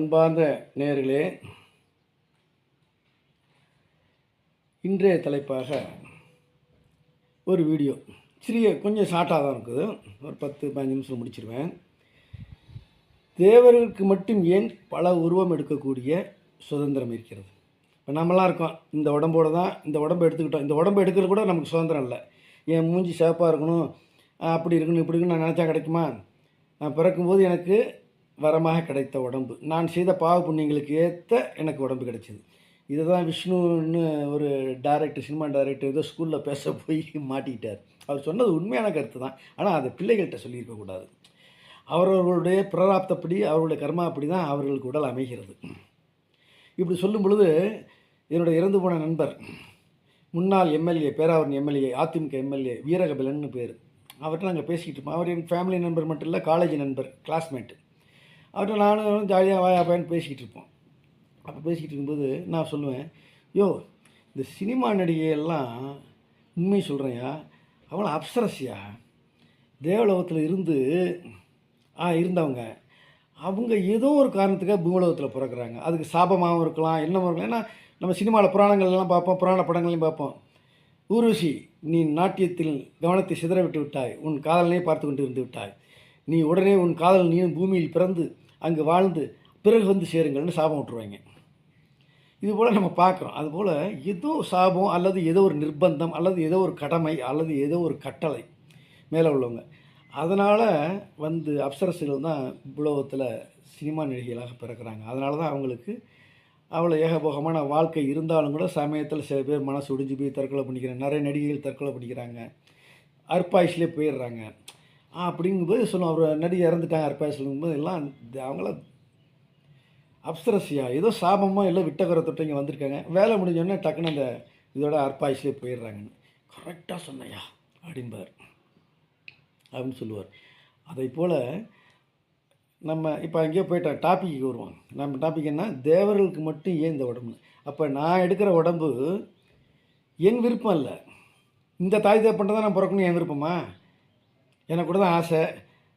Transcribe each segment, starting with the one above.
அன்பார்ந்த நேர்களே இன்றைய தலைப்பாக ஒரு வீடியோ. சிறிய கொஞ்சம் ஷார்ட்டாக தான் இருக்குது. ஒரு பத்து பதினஞ்சு நிமிஷம் முடிச்சிருவேன். தேவர்களுக்கு மட்டும் ஏன் பல உருவம் எடுக்கக்கூடிய சுதந்திரம் இருக்கிறது? இப்போ நம்மளாம் இருக்கோம். இந்த உடம்போட தான் இந்த உடம்பு எடுத்துக்கிட்டோம். இந்த உடம்பு எடுக்கிறது கூட நமக்கு சுதந்திரம் இல்லை. என் மூஞ்சி சேப்பாக இருக்கணும் அப்படி இருக்கணும் இப்படி இருக்கணும் நான் நினச்சா கிடைக்குமா? நான் பிறக்கும்போது எனக்கு வரமாக கிடைத்த உடம்பு. நான் செய்த பாவ புண்ணியங்களுக்கு ஏற்ற எனக்கு உடம்பு கிடைச்சிது. இதை தான் விஷ்ணுன்னு ஒரு டைரக்டர் சினிமா டைரக்டர் ஏதோ ஸ்கூலில் பேச போய் மாட்டிக்கிட்டார். அவர் சொன்னது உண்மையான கருத்து தான் ஆனால் அதை பிள்ளைகள்கிட்ட சொல்லியிருக்கக்கூடாது அவரவர்களுடைய பிராராப்தப்படி அவர்களுடைய கர்மாப்படி தான் அவர்களுக்கு உடல் அமைகிறது. இப்படி சொல்லும் பொழுது என்னுடைய இறந்து போன நண்பர் முன்னாள் MLA Peravurani MLA AIADMK MLA வீரகபிலன்னு பேர். அவர்கிட்ட நாங்கள் பேசிக்கிட்டு இருப்போம். அவர் என் ஃபேமிலி நண்பர் மட்டும் இல்லை காலேஜ் நண்பர் கிளாஸ்மேட்டு அவர்கிட்ட நானும் ஜாலியாக வாயா பையன் பேசிக்கிட்டு இருப்போம். அப்போ பேசிக்கிட்டு இருக்கும்போது நான் சொல்லுவேன் யோ இந்த சினிமா நடிகையெல்லாம் உண்மை சொல்கிறேன்யா அவ்வளோ அப்சரஸ்யா தேவலோகத்தில் இருந்து ஆ இருந்தவங்க. அவங்க ஏதோ ஒரு காரணத்துக்காக பூலோகத்தில் பிறக்கிறாங்க. அதுக்கு சாபமாகவும் இருக்கலாம் என்னமும் இருக்கலாம். ஏன்னா நம்ம சினிமாவில் புராணங்கள் எல்லாம் பார்ப்போம் புராண படங்களையும் பார்ப்போம். ஊர்வசி நீ நாட்டியத்தில் கவனத்தை சிதற விட்டு விட்டாய். உன் காதலனை பார்த்து கொண்டு இருந்து விட்டாய். நீ உடனே உன் காதல் நீ பூமியில் பிறந்து அங்கே வாழ்ந்து பிறகு வந்து சேருங்கள்னு சாபம் விட்டுருவாங்க. இது போல் நம்ம பார்க்குறோம். அதுபோல் ஏதோ சாபம் அல்லது ஏதோ ஒரு நிர்பந்தம் அல்லது ஏதோ ஒரு கடமை அல்லது ஏதோ ஒரு கட்டளை மேலே உள்ளவங்க. அதனால் வந்து அப்சரசுகள் தான் உலகத்தில் சினிமா நடிகைகளாக பிறக்கிறாங்க. அதனால தான் அவங்களுக்கு அவ்வளோ ஏகபோகமான வாழ்க்கை இருந்தாலும் கூட சமயத்தில் சில பேர் மனசு ஒடிஞ்சு போய் தற்கொலை பண்ணிக்கிறாங்க நிறைய நடிகைகள் தற்கொலை பண்ணிக்கிறாங்க. அற்பாயுஸ்லேயே போயிடுறாங்க. அப்படிங்கும்போது சொல்லுவோம் அவர் நடிகை இறந்துட்டாங்க அற்பாயுஸ்லுங்கும்போது எல்லாம் அவங்கள அப்சரசியா ஏதோ சாபமோ இல்லை விட்டகர தொட்டு இங்கே வந்திருக்காங்க. வேலை முடிஞ்சோடனே டக்குன்னு அந்த இதோட அற்பாயுஸ்லேயே போயிடுறாங்கன்னு. கரெக்டாக சொன்னையா அப்படின்பார் அப்படின்னு சொல்லுவார். அதை போல் நம்ம இப்போ அங்கேயோ போயிட்டோம் டாப்பிக்கு வருவோம் நம்ம டாபிக் என்ன? தேவர்களுக்கு மட்டும் ஏன் இந்த உடம்பு? அப்போ நான் எடுக்கிற உடம்பு என் விருப்பம் இல்லை இந்த தாய் தேவை தான் நான் பிறக்கணும் என் விருப்பமா? எனக்கு கூட தான் ஆசை.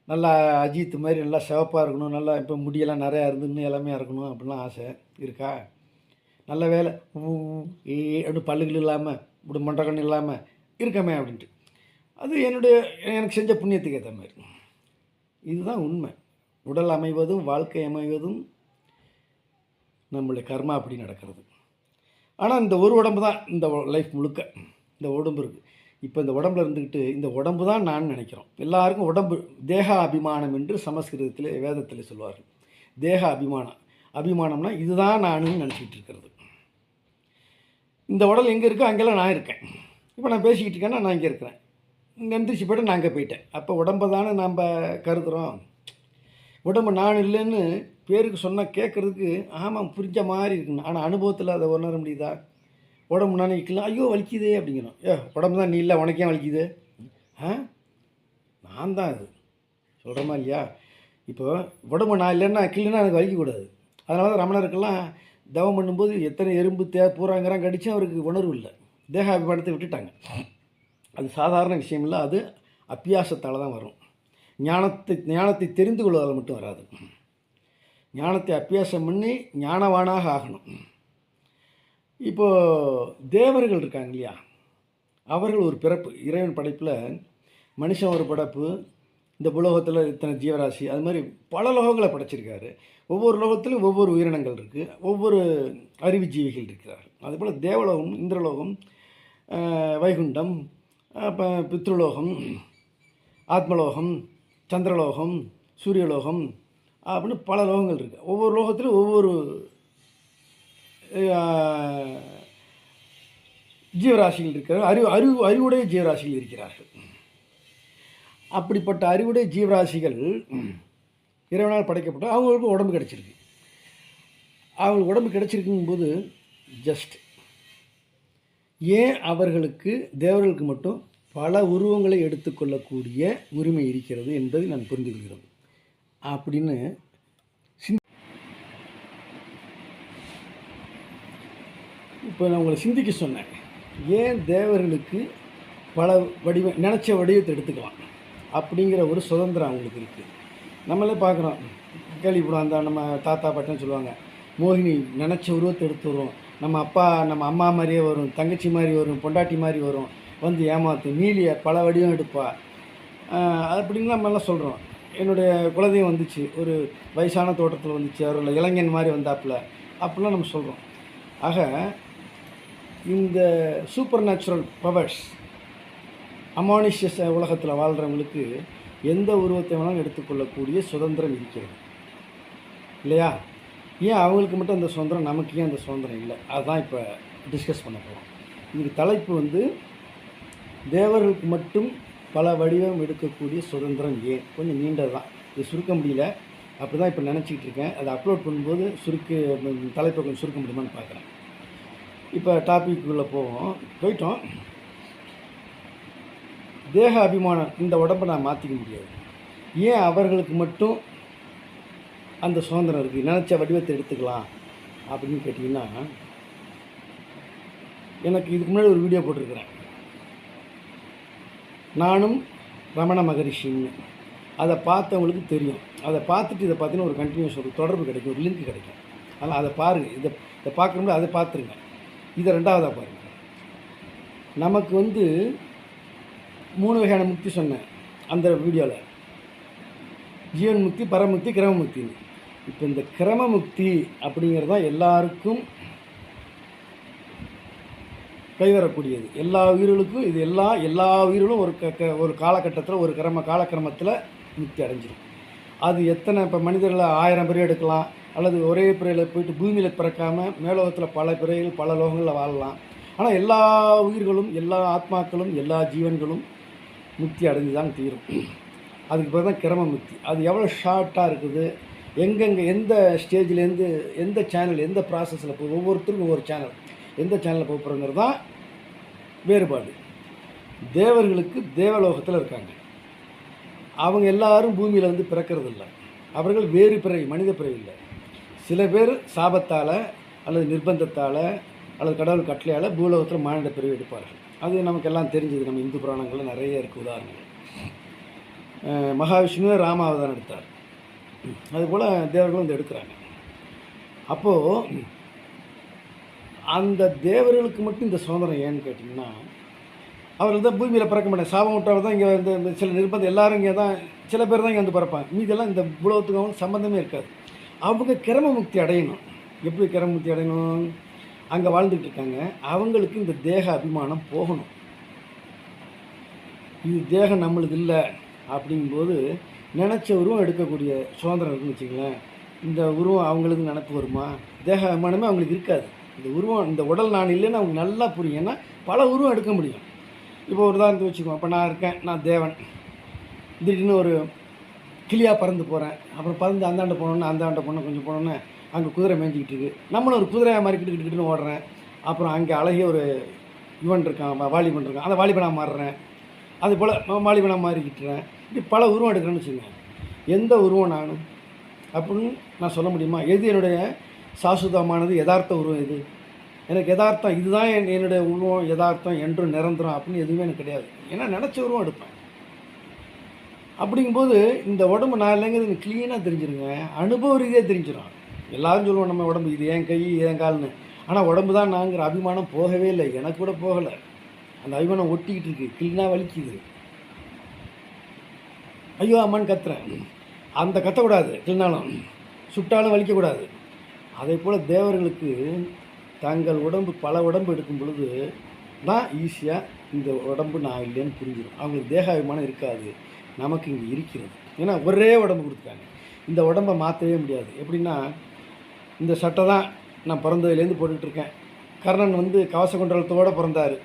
நல்லா அஜித் மாதிரி நல்லா சிவப்பாக இருக்கணும் நல்லா இப்போ முடியெல்லாம் நிறையா இருந்துன்னு எல்லாமே இருக்கணும் அப்படின்லாம் ஆசை. இருக்கா? நல்ல வேலை. ஊ, ஏ அப்படி பல்லுகள் இல்லாமல் இப்படி மண்டகன் இல்லாமல் இருக்கமே அப்படின்ட்டு. அது என்னுடைய எனக்கு செஞ்ச புண்ணியத்துக்கு ஏற்ற மாதிரி. இதுதான் உண்மை. உடல் அமைவதும் வாழ்க்கை அமைவதும் நம்மளுடைய கர்மா அப்படி நடக்கிறது. ஆனால் இந்த ஒரு உடம்பு தான் இந்த லைஃப் முழுக்க. இந்த உடம்பு இருக்குது இப்போ இந்த உடம்புல இருந்துக்கிட்டு இந்த உடம்பு தான் நான் நினைக்கிறோம். எல்லாருக்கும் உடம்பு தேக அபிமானம் என்று சமஸ்கிருதத்தில் வேதத்தில் சொல்வார்கள். தேக அபிமானம். அபிமானம்னா இதுதான் நானுன்னு நினச்சிக்கிட்டு இருக்கிறது. இந்த உடல் எங்கே இருக்கோ அங்கெல்லாம் நான் இருக்கேன். இப்போ நான் பேசிக்கிட்டு இருக்கேன்னா நான் இங்கே இருக்கிறேன். இங்கே எந்திரிச்சு போய்ட்டு நான் அங்கே போயிட்டேன். அப்போ உடம்பை தானே நம்ம கருதுகிறோம் உடம்பு நான் இல்லைன்னு பேருக்கு சொன்னால் கேட்குறதுக்கு ஆமாம் புரிஞ்ச மாதிரி இருக்குன்னு. ஆனால் அனுபவத்தில் அதை உணர முடியுதா? உடம்பு நான் நிற்கலாம் ஐயோ வலிக்குதே அப்படிங்கிறோம் ஏ உடம்பு தான் நீ இல்லை உனக்கே வலிக்குது? ஆ? நான் தான் அது. சொல்கிறோமா இல்லையா? இப்போ உடம்பு நான் இல்லைன்னா கிள்ளுன்னா எனக்கு வலிக்கக்கூடாது. அதனால தான் ரமணருக்கெல்லாம் தவம் பண்ணும்போது எத்தனை எறும்பு தே பூராங்கிறான் கடிச்சும் அவருக்கு உணர்வு இல்லை. தேகாபிமானத்தை விட்டுட்டாங்க. அது சாதாரண விஷயம் இல்லை. அது அப்பியாசத்தால் தான் வரும். ஞானத்தை ஞானத்தை தெரிந்து கொள்வதால் மட்டும் வராது. ஞானத்தை அப்பியாசம் பண்ணி ஞானவானாக ஆகணும். இப்போது தேவர்கள் இருக்காங்க இல்லையா? அவர்கள் ஒரு பிறப்பு. இறைவன் படைப்பில் மனுஷன் ஒரு படைப்பு இந்த புலோகத்தில் இத்தனை ஜீவராசி அது மாதிரி பல லோகங்களை படைச்சிருக்காரு. ஒவ்வொரு லோகத்திலும் ஒவ்வொரு உயிரினங்கள் இருக்குது ஒவ்வொரு அறிவு ஜீவிகள் இருக்கிறார் அதுபோல் தேவலோகம் இந்திரலோகம் வைகுண்டம் அப்போ பித்ருலோகம் ஆத்மலோகம் சந்திரலோகம் சூரியலோகம் அப்படின்னு பல லோகங்கள் இருக்குது ஒவ்வொரு லோகத்திலும் ஒவ்வொரு ஜீவராசிகள் இருக்கிறார்கள் அறிவு அறிவு அறிவுடைய ஜீவராசிகள் இருக்கிறார்கள். அப்படிப்பட்ட அறிவுடைய ஜீவராசிகள் இறைவனால் படைக்கப்பட்ட அவங்களுக்கு உடம்பு கிடச்சிருக்கு. அவங்களுக்கு உடம்பு கிடச்சிருக்குங்கும்போது ஜஸ்ட் ஏன் அவர்களுக்கு தேவர்களுக்கு மட்டும் பல உருவங்களை எடுத்துக்கொள்ளக்கூடிய உரிமை இருக்கிறது என்பதை நான் புரிந்து கொள்கிறோம் அப்படின்னு இப்போ நான் உங்களை சிந்திக்க சொன்னேன். ஏன் தேவர்களுக்கு பல வடிவ நினச்ச வடிவத்தை எடுத்துக்கலாம்? அப்படிங்கிற ஒரு சுதந்திரம் அவங்களுக்கு இருக்குது நம்மளே பார்க்குறோம். கேள்விப்படும் அந்த நம்ம தாத்தா பாட்டன்னு சொல்லுவாங்க. மோகினி நினச்ச உருவத்தை எடுத்து வரும் நம்ம அப்பா நம்ம அம்மா மாதிரியே வரும் தங்கச்சி மாதிரி வரும் பொண்டாட்டி மாதிரி வரும். வந்து ஏமாத்து மீலிய பல வடிவம் எடுப்பா. அப்படின்னு நம்ம எல்லாம் சொல்கிறோம் என்னுடைய குலதெய்வம் வந்துச்சு. ஒரு வயசான தோட்டத்தில் வந்துச்சு. அவரில் இளைஞன் மாதிரி வந்தாப்புல. அப்படிலாம் நம்ம சொல்கிறோம் ஆக இந்த சூப்பர் நேச்சுரல் பவர்ஸ் அமானுஷ்ய உலகத்தில் வாழ்கிறவங்களுக்கு எந்த உருவத்தை வேணாலும் எடுத்துக்கொள்ளக்கூடிய சுதந்திரம் இருக்கிறது. இல்லையா? ஏன் அவங்களுக்கு மட்டும் அந்த சுதந்திரம் நமக்கு ஏன் அந்த சுதந்திரம் இல்லை? அதுதான் இப்போ டிஸ்கஸ் பண்ண போகிறோம் இதுக்கு தலைப்பு வந்து தேவர்களுக்கு மட்டும் பல வடிவம் எடுக்கக்கூடிய சுதந்திரம் ஏன்? கொஞ்சம் நீண்டது தான் இது சுருக்க முடியல. அப்படி தான் இப்போ நினச்சிக்கிட்டு இருக்கேன். அதை அப்லோட் பண்ணும்போது சுருக்கு தலைப்பை கொஞ்சம் சுருக்க முடியுமான்னு பார்க்குறேன். இப்போ டாபிக்குள்ளே போவோம். போயிட்டோம். தேக அபிமானம் இந்த உடம்பை நான் மாற்றிக்க முடியாது. ஏன் அவர்களுக்கு மட்டும் அந்த சுதந்திரம் இருக்குது நினச்ச வடிவத்தை எடுத்துக்கலாம் அப்படின்னு கேட்டிங்கன்னா எனக்கு இதுக்கு முன்னாடி ஒரு வீடியோ போட்டிருக்கிறேன். நானும் ரமண மகரிஷின்னு. அதை பார்த்தவங்களுக்கு தெரியும். அதை பார்த்துட்டு இதை பார்த்தீங்கன்னா ஒரு கண்டினியூஸ் ஒரு தொடர்பு கிடைக்கும் ஒரு லிங்க் கிடைக்கும். அதனால் அதை பாருங்கள் இதை இதை பார்க்குறோம்ல அதை பார்த்துருங்க. இதை ரெண்டாவதாக பாருங்கள் நமக்கு வந்து மூணு வகையான முக்தி சொன்னேன் அந்த வீடியோவில் ஜீவன் முக்தி பரமுக்தி கிரமமுக்தின்னு இப்போ இந்த கிரமமுக்தி அப்படிங்கிறது தான் எல்லாருக்கும் கைவரக்கூடியது. எல்லா உயிர்களுக்கும் இது எல்லா எல்லா உயிர்களும் ஒரு க க- ஒரு காலகட்டத்தில் ஒரு கிரம காலக்கிரமத்தில் முக்தி அடைஞ்சிரும். அது எத்தனை இப்போ மனிதர்களை ஆயிரம் பேர் எடுக்கலாம் அல்லது ஒரே பிறையில் போயிட்டு பூமியில் பிறக்காமல் மேலோகத்தில் பல பிறைகள் பல லோகங்களில் வாழலாம். ஆனால் எல்லா உயிர்களும் எல்லா ஆத்மாக்களும் எல்லா ஜீவன்களும் முக்தி அடைஞ்சு தான் தீரும். அதுக்கு பிறகு தான் கிரம முக்தி. அது எவ்வளோ ஷார்ட்டாக இருக்குது எங்கெங்கே எந்த ஸ்டேஜ்லேருந்து எந்த சேனல் எந்த ப்ராசஸில் போய் ஒவ்வொருத்தருக்கும் ஒவ்வொரு சேனல் எந்த சேனலில் போக போகிறோங்கிறது தான் வேறுபாடு. தேவர்களுக்கு தேவலோகத்தில் இருக்காங்க. அவங்க எல்லாரும் பூமியில் வந்து பிறக்கிறது இல்லை அவர்கள் வேறு பிறவி மனித பிறவி இல்லை. சில பேர் சாபத்தால் அல்லது நிர்பந்தத்தால் அல்லது கடவுள் கட்டளையால் பூலோகத்தில் மானிட பிரிவு எடுப்பார்கள். அது நமக்கு எல்லாம் தெரிஞ்சது. நம்ம இந்து புராணங்களில் நிறைய இருக்குது உதாரணங்கள். மகாவிஷ்ணுவே ராமாவதாரம் எடுத்தார். அதுபோல் தேவர்களும் வந்து எடுக்கிறாங்க. அப்போது அந்த தேவர்களுக்கு மட்டும் இந்த சுதந்திரம் ஏன்னு கேட்டிங்கன்னா அவர்கள் தான் பூமியில் பிறக்க மாட்டாங்க. சாபம் விட்டவர் தான் இங்கே வந்து இந்த சில நிர்பந்தம் எல்லோரும் இங்கே தான் சில பேர் தான் இங்கே வந்து பிறப்பாங்க. மீதெல்லாம் இந்த உலகத்துக்கு சம்மந்தமே இருக்காது. அவங்க கிரம முக்தி அடையணும். எப்படி கிரம முக்தி அடையணும்? அங்கே வாழ்ந்துட்டு இருக்காங்க. அவங்களுக்கு இந்த தேக அபிமானம் போகணும். இது தேகம் நம்மளுக்கு இல்லை அப்படிங்கும்போது நினச்ச உருவம் எடுக்கக்கூடிய சுதந்திரம் இருக்குன்னு வச்சுங்களேன் இந்த உருவம் அவங்களுக்கு நினப்பு வருமா? தேக அபிமானமே அவங்களுக்கு இருக்காது. இந்த உருவம் இந்த உடல் நான் இல்லைன்னு அவங்க நல்லா புரியும். ஏன்னா பல உருவம் எடுக்க முடியும். இப்போ ஒரு உதாரணத்தை வச்சுக்குவோம் இப்போ நான் இருக்கேன். நான் தேவன். திடீர்னு ஒரு கிளியாக பறந்து போகிறேன் அப்புறம் பறந்து அந்தாண்ட போனோன்னு அந்தாண்ட போனோம் கொஞ்சம் போனோன்னே அங்கே குதிரை மேய்ஞ்சிக்கிட்டு இருக்குது நம்மளும் ஒரு குதிரையாக மாதிரி கிட்டு கிட்டுன்னு ஓடுறேன். அப்புறம் அங்கே அழகிய ஒரு இவன் இருக்கான் வாலிபன் இருக்கான். அந்த வாலிபனாக மாறுறேன். அது போல் வாலிபனாக மாறிக்கிட்டுறேன். இப்படி பல உருவம் எடுக்கிறேன்னு வச்சுக்கோங்க. எந்த உருவம் நான் அப்படின்னு நான் சொல்ல முடியுமா? எது என்னுடைய சாசுதமானது யதார்த்த உருவம் எது? எனக்கு யதார்த்தம் இதுதான் என் என்னுடைய உருவம் யதார்த்தம் என்றும் நிரந்தரம் அப்படின்னு எதுவுமே எனக்கு கிடையாது. ஏன்னா நினச்ச உருவம் எடுப்பேன். அப்படிங்கும்போது இந்த உடம்பு நான் இல்லைங்கிறது எனக்கு க்ளீனாக தெரிஞ்சிருங்க. அனுபவ ரீதியாக தெரிஞ்சிடும் எல்லாரும் சொல்லுவோம் நம்ம உடம்பு இது என் கை இது என் கால்னு. ஆனால் உடம்பு தான் நாங்கிற அபிமானம் போகவே இல்லை. எனக்கு கூட போகலை. அந்த அபிமானம் ஒட்டிக்கிட்டு இருக்கு. க்ளீனாக வலிக்குது. ஐயோ அம்மான்னு கத்துறேன். அந்த கத்தக்கூடாது கிள்னாலும் சுட்டாலும் வலிக்கக்கூடாது. அதே போல் தேவர்களுக்கு தங்கள் உடம்பு பல உடம்பு எடுக்கும் பொழுது தான் ஈஸியாக இந்த உடம்பு நான் இல்லைன்னு புரிஞ்சிடும். அவங்களுக்கு தேகாபிமானம் இருக்காது. நமக்கு இங்கே இருக்கிறது. ஏன்னா ஒரே உடம்பு கொடுத்துருக்காங்க இந்த உடம்பை மாற்றவே முடியாது. எப்படின்னா இந்த சட்டை தான் நான் பிறந்ததுலேருந்து போட்டுக்கிட்டு இருக்கேன் கர்ணன் வந்து கவச குண்டலத்தோடு பிறந்தார்.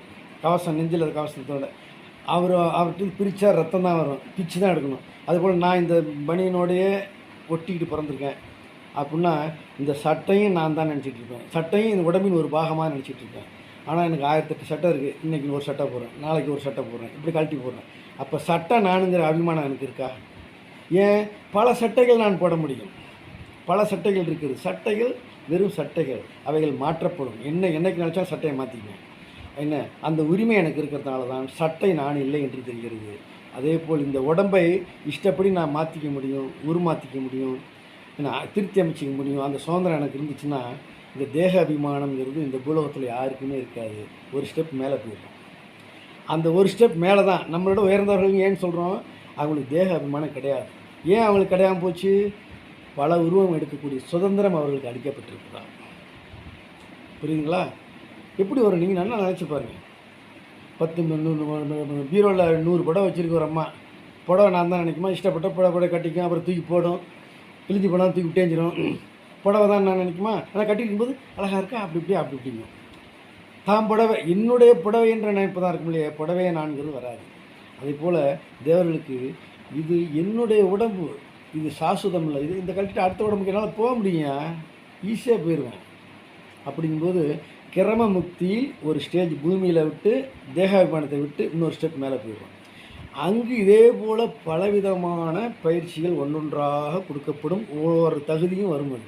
கவசம் நெஞ்சில் கவசத்தோட. அவர் அவர்கிட்ட பிரித்தா ரத்தம் தான் வரும். பிச்சு தான் எடுக்கணும். அதுபோல் நான் இந்த பனியனோடையே ஒட்டிக்கிட்டு பிறந்திருக்கேன். அப்படின்னா இந்த சட்டையும் நான் தான் நினச்சிட்டு இருப்பேன் சட்டையும் இந்த உடம்பின் ஒரு பாகமாக நினச்சிட்டு இருப்பேன் ஆனால் எனக்கு ஆயிரத்தெட்டு சட்டை இருக்குது இன்றைக்கி ஒரு சட்டை போடுறேன். நாளைக்கு ஒரு சட்டை போடுறேன். இப்படி கழட்டி போடுறேன். அப்போ சட்டை நானுங்கிற அபிமானம் எனக்கு இருக்கா? ஏன்? பல சட்டைகள் நான் போட முடியும். பல சட்டைகள் இருக்குது. சட்டைகள் வெறும் சட்டைகள். அவைகள் மாற்றப்படும். என்ன என்னைக்கு நினச்சா சட்டையை மாற்றிக்குவேன் என்ன? அந்த உரிமை எனக்கு இருக்கிறதுனால தான் சட்டை நான் இல்லை என்று தெரிகிறது. அதே போல் இந்த உடம்பை இஷ்டப்படி நான் மாற்றிக்க முடியும் உருமாற்றிக்க முடியும் என்ன திருத்தி அமைச்சிக்க முடியும். அந்த சுதந்திரம் எனக்கு இருந்துச்சுன்னா இந்த தேக அபிமானம்ங்கிறது இந்த பூலோகத்தில் யாருக்குமே இருக்காது. ஒரு ஸ்டெப் மேலே போயிடும் அந்த ஒரு ஸ்டெப் மேலே தான் நம்மளோட உயர்ந்தவர்கள் ஏன்னு சொல்கிறோம் அவங்களுக்கு தேக அபிமானம் கிடையாது. ஏன் அவங்களுக்கு கிடையாமல் போச்சு? பல உருவம் எடுக்கக்கூடிய சுதந்திரம் அவர்களுக்கு அளிக்கப்பட்டிருக்குதான். புரியுதுங்களா? எப்படி வரும் நீங்கள் நல்லா நினச்சி பாருங்கள் பத்து ம- நூறு பீரோவில் நூறு புடவை வச்சுருக்க ஒரு அம்மா. புடவை நான் தான் நினைக்குமா? இஷ்டப்பட்ட புடவை கூட கட்டிக்கும் அப்புறம் தூக்கி போடும். கிழிஞ்சு போனால் தூக்கி விட்டேஞ்சிரும் புடவை தான் நான் நினைக்குமா? ஆனால் கட்டிக்கும் போது அழகாக இருக்கா? அப்படி இப்படி அப்படி இப்படிங்க தாம் புடவை என்னுடைய புடவை என்ற நினைப்பு தான் இருக்கும் இல்லையா? புடவையை நான்கிறது வராது. அதே போல் தேவர்களுக்கு இது என்னுடைய உடம்பு இது சாஸ்வதம் இல்லை. இது இந்த கட்டிட்டு அடுத்த உடம்புக்கு என்னால் போக முடியும்? ஈஸியாக போயிடுவேன் அப்படிங்கும்போது கிரம முக்தியில் ஒரு ஸ்டேஜ் பூமியில் விட்டு தேகாபிமானத்தை விட்டு இன்னொரு ஸ்டெப் மேலே போயிடுவோம் அங்கு இதே போல் பலவிதமான பயிற்சிகள் ஒன்றொன்றாக கொடுக்கப்படும் ஒவ்வொரு தகுதியும் வரும் அது.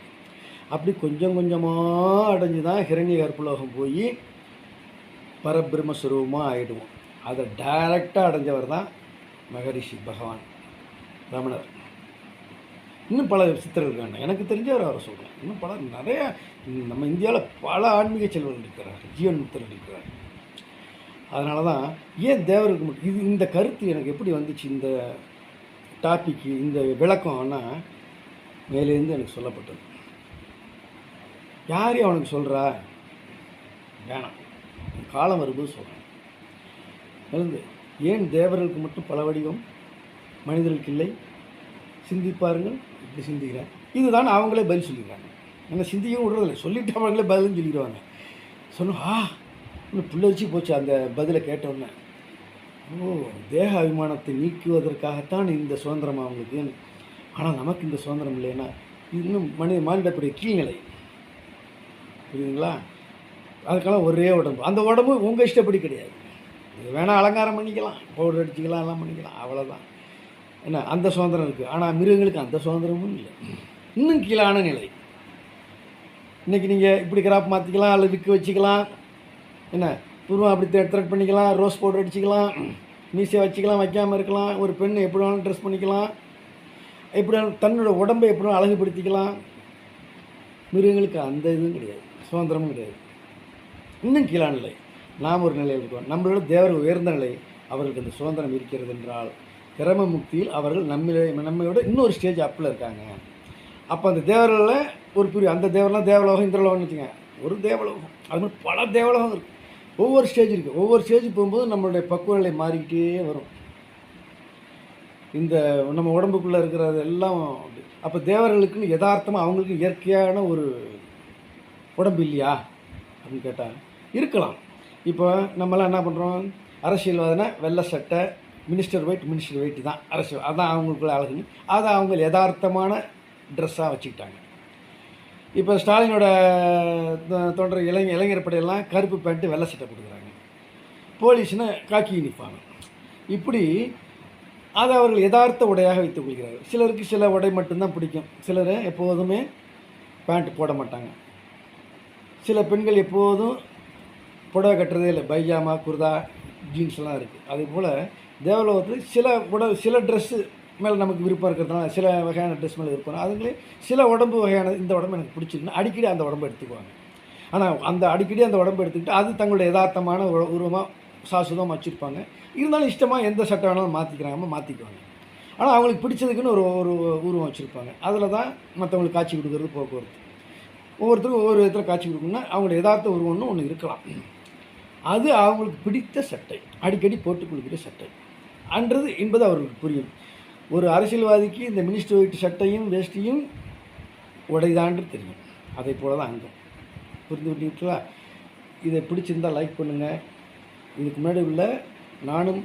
அப்படி கொஞ்சம் கொஞ்சமாக அடைஞ்சு தான் ஹிரண்ய கற்புலோகம் போய் பரபிரம்மஸ்வரூபமாக ஆகிடுவோம் அதை டைரக்டாக அடைஞ்சவர் தான் மகரிஷி பகவான் ரமணர். இன்னும் பல சித்தர்கள் இருக்காங்க. எனக்கு தெரிஞ்சவர் அவரை சொல்கிறேன் இன்னும் பல நிறையா நம்ம இந்தியாவில் பல ஆன்மீக செல்வர்கள் இருக்கிறார் ஜீவன் முத்தர்கள் இருக்கிறார். அதனால தான் ஏன் தேவருக்கு மட்டும் இது இந்த கருத்து எனக்கு எப்படி வந்துச்சு? இந்த டாப்பிக்கு இந்த விளக்கம்னா மேலேருந்து எனக்கு சொல்லப்பட்டது. யார் அவனுக்கு சொல்கிறா வேணாம். காலம் வரும்போது சொல்கிறேன் எழுந்து. ஏன் தேவர்களுக்கு மட்டும் பல வடிவம்? மனிதர்களுக்கு இல்லை. சிந்திப்பாருங்கள் இப்படி சிந்திக்கிறேன் இதுதான் அவங்களே பதில் சொல்லிக்கிறாங்க. என்ன சிந்திக்கவும் விடுறதில்லை. சொல்லிட்டு அவங்களே பதிலும் சொல்லிடுவாங்க. சொன்னோம் ஆ. இன்னும் புல்லரிச்சு போச்சு அந்த பதிலை கேட்டோன்னே ஓ தேக அபிமானத்தை நீக்குவதற்காகத்தான் இந்த சுதந்திரம் அவங்களுக்கு. ஆனால் நமக்கு இந்த சுதந்திரம் இல்லைன்னா இன்னும் மனித மானிடக்கூடிய கீழ்நிலை. புரியுதுங்களா? அதுக்கெல்லாம் ஒரே உடம்பு. அந்த உடம்பு உங்கள் இஷ்டப்படி கிடையாது. நீங்கள் வேணால் அலங்காரம் பண்ணிக்கலாம் பவுடர் அடிச்சிக்கலாம் எல்லாம் பண்ணிக்கலாம் அவ்வளோதான் என்ன அந்த சுதந்திரம் இருக்குது ஆனால் மிருகங்களுக்கு அந்த சுதந்திரமும் இல்லை. இன்னும் கீழான நிலை. இன்றைக்கி நீங்கள் இப்படி கிராப் மாற்றிக்கலாம் அல்லது விற்க வச்சுக்கலாம். என்ன துருவம் அப்படி த்ரெட் பண்ணிக்கலாம் ரோஸ் பவுடர் அடிச்சுக்கலாம் மீசையை வச்சுக்கலாம் வைக்காமல் இருக்கலாம். ஒரு பெண் எப்படி வேணாலும் ட்ரெஸ் பண்ணிக்கலாம். எப்படி தன்னோட உடம்பை எப்படி வேணாலும் அழகுபடுத்திக்கலாம். மிருகங்களுக்கு அந்த இதுவும் கிடையாது. சுதந்திரமும் கிடையாது. இன்னும் கீழான நிலை. நாம் ஒரு நிலையில் இருக்கோம். நம்மளோட தேவர் உயர்ந்த நிலை. அவர்களுக்கு அந்த சுதந்திரம் இருக்கிறது என்றால் கிரம முக்தியில் அவர்கள் நம்மளை நம்மையோட இன்னொரு ஸ்டேஜ் அப்பில் இருக்காங்க. அப்போ அந்த தேவர்களில் ஒரு பிரிவு அந்த தேவரெலாம் தேவலோகம் இந்திரலோகம்னு வச்சுங்க ஒரு தேவலோகம். அது மாதிரி பல தேவலோகம் இருக்குது ஒவ்வொரு ஸ்டேஜ் இருக்குது ஒவ்வொரு ஸ்டேஜ் போகும்போது நம்மளுடைய பக்குவ நிலை மாறிக்கிட்டே வரும். இந்த நம்ம உடம்புக்குள்ளே இருக்கிறது எல்லாம் அப்போ தேவர்களுக்குன்னு யதார்த்தமாக அவங்களுக்கு இயற்கையான ஒரு உடம்பு இல்லையா? அப்படின்னு கேட்டால் இருக்கலாம். இப்போ நம்மளாம் என்ன பண்ணுறோம் அரசியல்வாதனை வெள்ளை சட்டை மினிஸ்டர் வெயிட் மினிஸ்டர் வெயிட் தான். அரசியல் அதான் அவங்களுக்குள்ள அழகுன்னு அதை அவங்க யதார்த்தமான ட்ரெஸ்ஸாக வச்சுக்கிட்டாங்க. இப்போ ஸ்டாலினோட தொண்டர் இளைஞர் இளைஞர் படையெல்லாம் கருப்பு பேண்ட்டு வெள்ளை சட்டை கொடுக்குறாங்க போலீஸ்னால் காக்கி யூனிஃபார்ம் இப்படி அதை அவர்கள் யதார்த்த உடையாக வைத்துக் கொள்கிறார்கள். சிலருக்கு சில உடை மட்டும்தான் பிடிக்கும். சிலர் எப்போதுமே பேண்ட் போட மாட்டாங்க. சில பெண்கள் எப்போதும் புடவை கட்டுறதே இல்லை. பைஜாமா குர்தா ஜீன்ஸ்லாம் இருக்குது அதே போல் தேவலோகத்தில் சில உடவு சில ட்ரெஸ்ஸு மேலே நமக்கு விருப்பம் இருக்கிறதுனால சில வகையான ட்ரெஸ் மேலே விருப்பம் அதுங்களே சில உடம்பு வகையான இந்த உடம்பு எனக்கு பிடிச்சிருக்குன்னா அடிக்கடி அந்த உடம்பு எடுத்துக்குவாங்க. ஆனால் அந்த அடிக்கடி அந்த உடம்பு எடுத்துக்கிட்டு அது தங்களுடைய யதார்த்தமான உருவமாக சாசுதமாக வச்சுருப்பாங்க. இருந்தாலும் இஷ்டமாக எந்த சட்டை வேணாலும் மாற்றிக்கிறாங்க மாற்றிக்குவாங்க ஆனால் அவங்களுக்கு பிடிச்சதுக்குன்னு ஒரு ஒரு உருவம் வச்சுருப்பாங்க. அதில் தான் மற்றவங்களுக்கு காட்சி கொடுக்கறது போக்குவரத்து. ஒவ்வொருத்தரும் ஒவ்வொரு விதத்தில் காட்சி கொடுக்கணும்னா அவங்களோட யதார்த்த உருவம்னு ஒன்று இருக்கலாம். அது அவங்களுக்கு பிடித்த சட்டை. அடிக்கடி போட்டுக் கொள்கிற சட்டை. அன்றது என்பது அவர்களுக்கு புரியும். ஒரு அரசியல்வாதிக்கு இந்த மினிஸ்டர் வீட்டு சட்டையும் வேஷ்டியும் உடைதான்று தெரியும். அதை போல தான் அங்கே. புரிந்து விட்டீங்களா இதை பிடிச்சிருந்தால் லைக் பண்ணுங்கள் இதுக்கு முன்னாடி உள்ள நானும்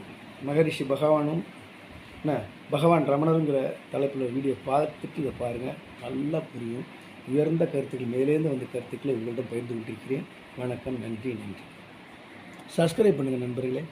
மகரிஷி பகவானும் என்ன பகவான் ரமணருங்கிற தலைப்பில் வீடியோ பார்த்துட்டு இதை பாருங்கள் நல்லா புரியும். உயர்ந்த கருத்துக்கள் மேலேருந்து வந்த கருத்துக்களை உங்களிடம் பகிர்ந்து கொண்டிருக்கிறேன். வணக்கம் நன்றி நன்றி. சப்ஸ்கிரைப் பண்ணுங்கள் நண்பர்களே.